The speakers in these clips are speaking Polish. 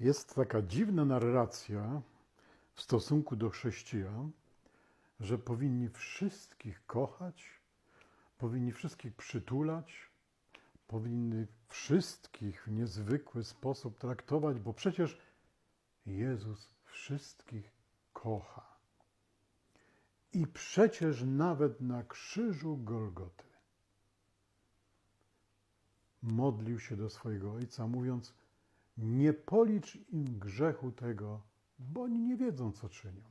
Jest taka dziwna narracja w stosunku do chrześcijan, że powinni wszystkich kochać, powinni wszystkich przytulać, powinni wszystkich w niezwykły sposób traktować, bo przecież Jezus wszystkich kocha. I przecież nawet na krzyżu Golgoty modlił się do swojego Ojca, mówiąc: Nie policz im grzechu tego, bo oni nie wiedzą, co czynią.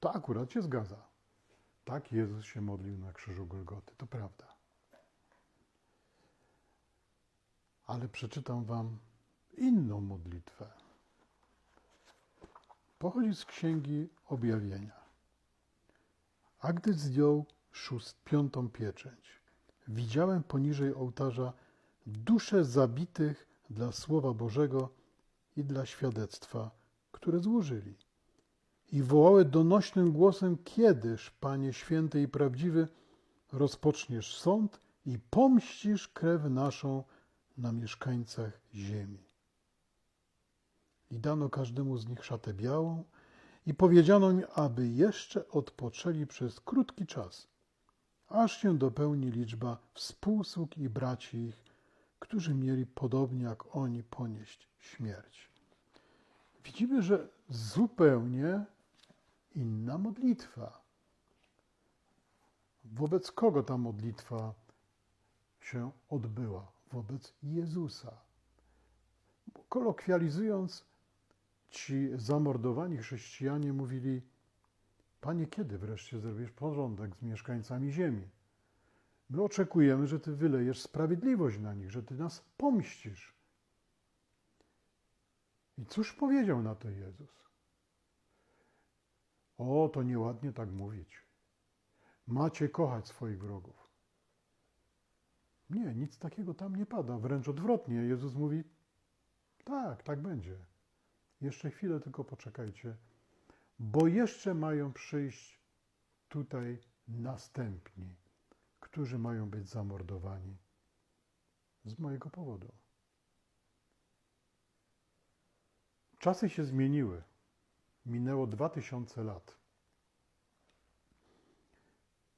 To akurat się zgadza. Tak Jezus się modlił na krzyżu Golgoty, to prawda. Ale przeczytam Wam inną modlitwę. Pochodzi z księgi objawienia. A gdy zdjął szóst, piątą pieczęć, widziałem poniżej ołtarza dusze zabitych dla Słowa Bożego i dla świadectwa, które złożyli. I wołały donośnym głosem: Kiedyż, Panie święty i prawdziwy, rozpoczniesz sąd i pomścisz krew naszą na mieszkańcach ziemi. I dano każdemu z nich szatę białą, i powiedziano mi, aby jeszcze odpoczęli przez krótki czas, aż się dopełni liczba współsług i braci ich, którzy mieli podobnie jak oni ponieść śmierć. Widzimy, że zupełnie inna modlitwa. Wobec kogo ta modlitwa się odbyła? Wobec Jezusa. Kolokwializując, ci zamordowani chrześcijanie mówili: Panie, kiedy wreszcie zrobisz porządek z mieszkańcami ziemi? My oczekujemy, że Ty wylejesz sprawiedliwość na nich, że Ty nas pomścisz. I cóż powiedział na to Jezus? O, to nieładnie tak mówić. Macie kochać swoich wrogów. Nie, nic takiego tam nie pada. Wręcz odwrotnie. Jezus mówi: Tak, tak będzie. Jeszcze chwilę tylko poczekajcie, bo jeszcze mają przyjść tutaj następni, którzy mają być zamordowani z mojego powodu. Czasy się zmieniły. Minęło dwa tysiące lat.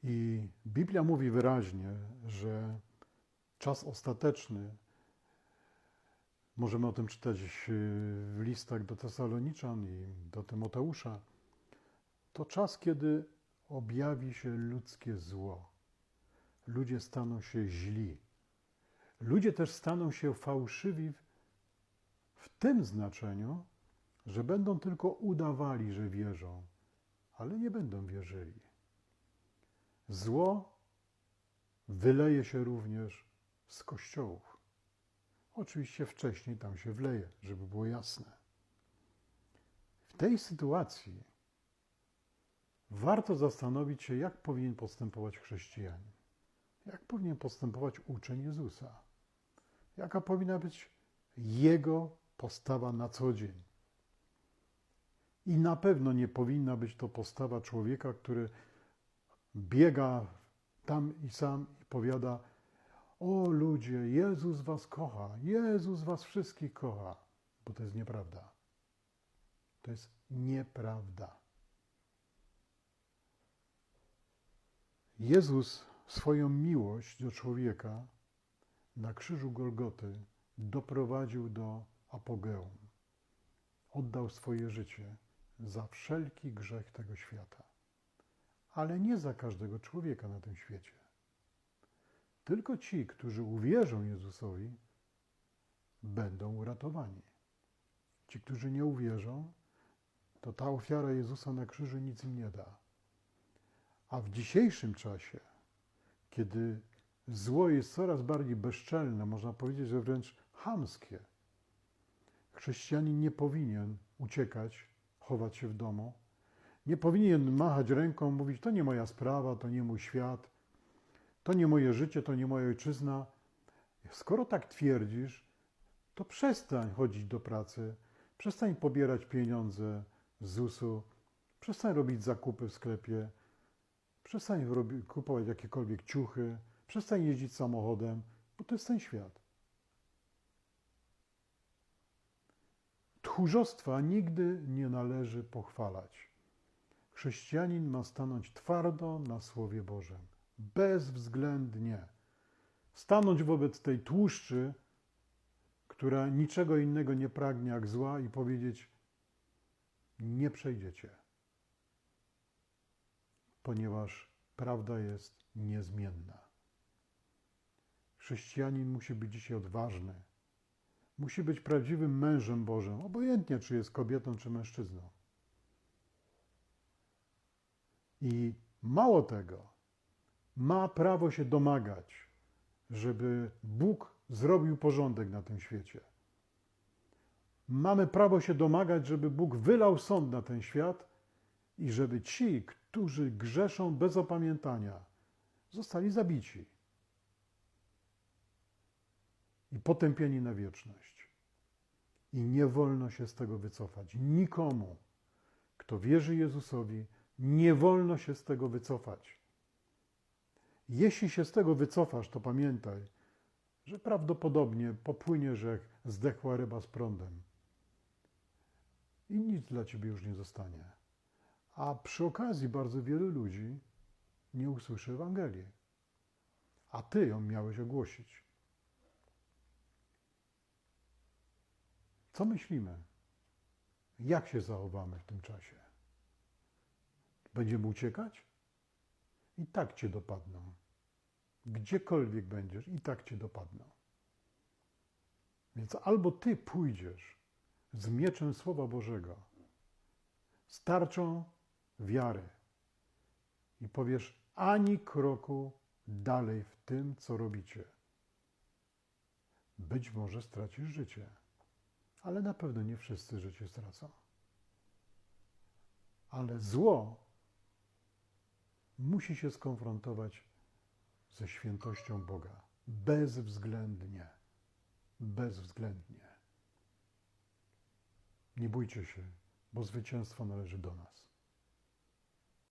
I Biblia mówi wyraźnie, że czas ostateczny Możemy o tym czytać w listach do Tesaloniczan i do Tymoteusza. To czas, kiedy objawi się ludzkie zło. Ludzie staną się źli. Ludzie też staną się fałszywi w tym znaczeniu, że będą tylko udawali, że wierzą, ale nie będą wierzyli. Zło wyleje się również z kościołów. Oczywiście wcześniej tam się wleje, żeby było jasne. W tej sytuacji warto zastanowić się, jak powinien postępować chrześcijanin. Jak powinien postępować uczeń Jezusa. Jaka powinna być jego postawa na co dzień. I na pewno nie powinna być to postawa człowieka, który biega tam i sam i powiada: o ludzie, Jezus was kocha, Jezus was wszystkich kocha, bo to jest nieprawda. To jest nieprawda. Jezus swoją miłość do człowieka na krzyżu Golgoty doprowadził do apogeum. Oddał swoje życie za wszelki grzech tego świata, ale nie za każdego człowieka na tym świecie. Tylko ci, którzy uwierzą Jezusowi, będą uratowani. Ci, którzy nie uwierzą, to ta ofiara Jezusa na krzyżu nic im nie da. A w dzisiejszym czasie, kiedy zło jest coraz bardziej bezczelne, można powiedzieć, że wręcz chamskie, chrześcijanin nie powinien uciekać, chować się w domu, nie powinien machać ręką, mówić: To nie moja sprawa, to nie mój świat to nie moje życie, to nie moja ojczyzna. Skoro tak twierdzisz, to przestań chodzić do pracy, przestań pobierać pieniądze z ZUS-u, przestań robić zakupy w sklepie, przestań kupować jakiekolwiek ciuchy, przestań jeździć samochodem, bo to jest ten świat. Tchórzostwa nigdy nie należy pochwalać. Chrześcijanin ma stanąć twardo na Słowie Bożym, bezwzględnie. Stanąć wobec tej tłuszczy, która niczego innego nie pragnie jak zła, i powiedzieć: Nie przejdziecie, ponieważ prawda jest niezmienna. Chrześcijanin musi być dzisiaj odważny. Musi być prawdziwym mężem Bożym, obojętnie czy jest kobietą, czy mężczyzną. I mało tego, ma prawo się domagać, żeby Bóg zrobił porządek na tym świecie. Mamy prawo się domagać, żeby Bóg wylał sąd na ten świat i żeby ci, którzy grzeszą bez opamiętania, zostali zabici i potępieni na wieczność. I nie wolno się z tego wycofać. Nikomu, kto wierzy Jezusowi, nie wolno się z tego wycofać. Jeśli się z tego wycofasz, to pamiętaj, że prawdopodobnie popłyniesz jak zdechła ryba z prądem. I nic dla ciebie już nie zostanie. A przy okazji bardzo wielu ludzi nie usłyszy Ewangelii. A ty ją miałeś ogłosić. Co myślimy? Jak się zachowamy w tym czasie? Będziemy uciekać? I tak cię dopadną. Gdziekolwiek będziesz, i tak cię dopadną. Więc albo ty pójdziesz z mieczem Słowa Bożego, z tarczą wiary i powiesz ani kroku dalej w tym, co robicie. Być może stracisz życie, ale na pewno nie wszyscy życie stracą. Ale zło musi się skonfrontować ze świętością Boga. Bezwzględnie. Bezwzględnie. Nie bójcie się, bo zwycięstwo należy do nas.